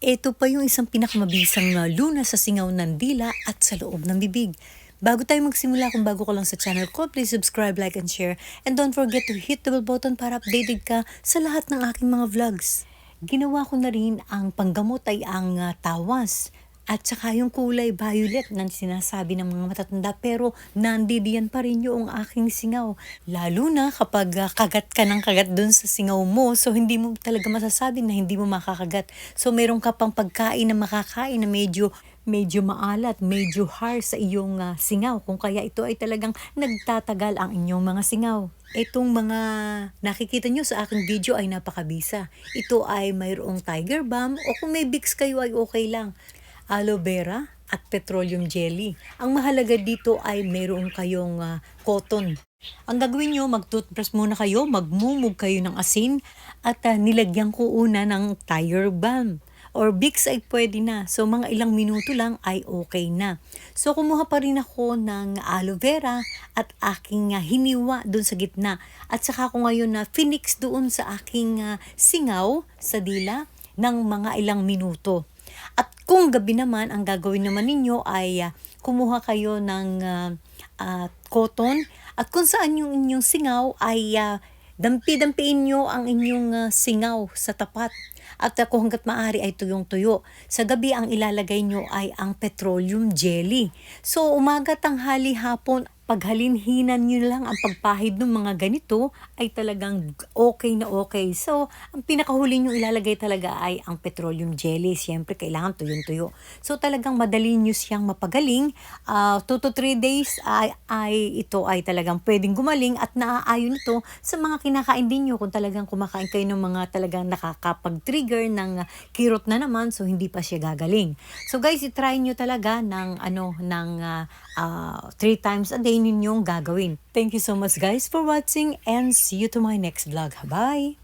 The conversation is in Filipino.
Ito pa yung isang pinakamabisang uh, luna sa singaw ng dila at sa loob ng bibig. Bago tayo magsimula, kung bago ka lang sa channel ko, please subscribe, like, and share. And don't forget to hit the bell button para updated ka sa lahat ng aking mga vlogs. Ginawa ko na rin ang panggamot ay ang uh, tawas. At saka yung kulay violet na sinasabi ng mga matatanda pero nandidiyan pa rin yung aking singaw. Lalo na kapag uh, kagat ka ng kagat dun sa singaw mo so hindi mo talaga masasabi na hindi mo makakagat. So meron ka pang pagkain na makakain na medyo medyo maalat, medyo harsh sa iyong uh, singaw. Kung kaya ito ay talagang nagtatagal ang inyong mga singaw. Itong mga nakikita nyo sa aking video ay napakabisa. Ito ay mayroong tiger balm o kung may Vicks kayo ay okay lang aloe vera at petroleum jelly. Ang mahalaga dito ay meron kayong uh, cotton. Ang gagawin nyo, mag-toothbrush muna kayo, magmumug kayo ng asin at uh, nilagyan ko una ng tire balm or Vicks ay pwede na. So mga ilang minuto lang ay okay na. So kumuha pa rin ako ng aloe vera at aking uh, hiniwa doon sa gitna. At saka ko ngayon na uh, phoenix doon sa aking uh, singaw sa dila ng mga ilang minuto. Kung gabi naman, ang gagawin naman ninyo ay uh, kumuha kayo ng uh, uh, cotton at kung saan yung inyong singaw ay uh, dampi-dampiin nyo ang inyong uh, singaw sa tapat. At uh, kung hanggat maaari ay tuyong-tuyo. Sa gabi, ang ilalagay nyo ay ang petroleum jelly. So, umaga, tanghali, hapon, paghalinhinan nyo lang ang pagpahid ng mga ganito ay talagang okay na okay. So, ang pinakahuli nyo ilalagay talaga ay ang petroleum jelly. Siyempre, kailangan tuyong-tuyo. So, talagang madali nyo siyang mapagaling. 2 uh, to 3 days ay, ay ito ay talagang pwedeng gumaling at naaayon ito sa mga kinakain din nyo kung talagang kumakain kayo ng mga talagang nakakapag-trigger ng kirot na naman so hindi pa siya gagaling. So guys, i-try nyo talaga ng ano ng uh, uh, three times a day ninyong gagawin. Thank you so much guys for watching and see you to my next vlog. Bye!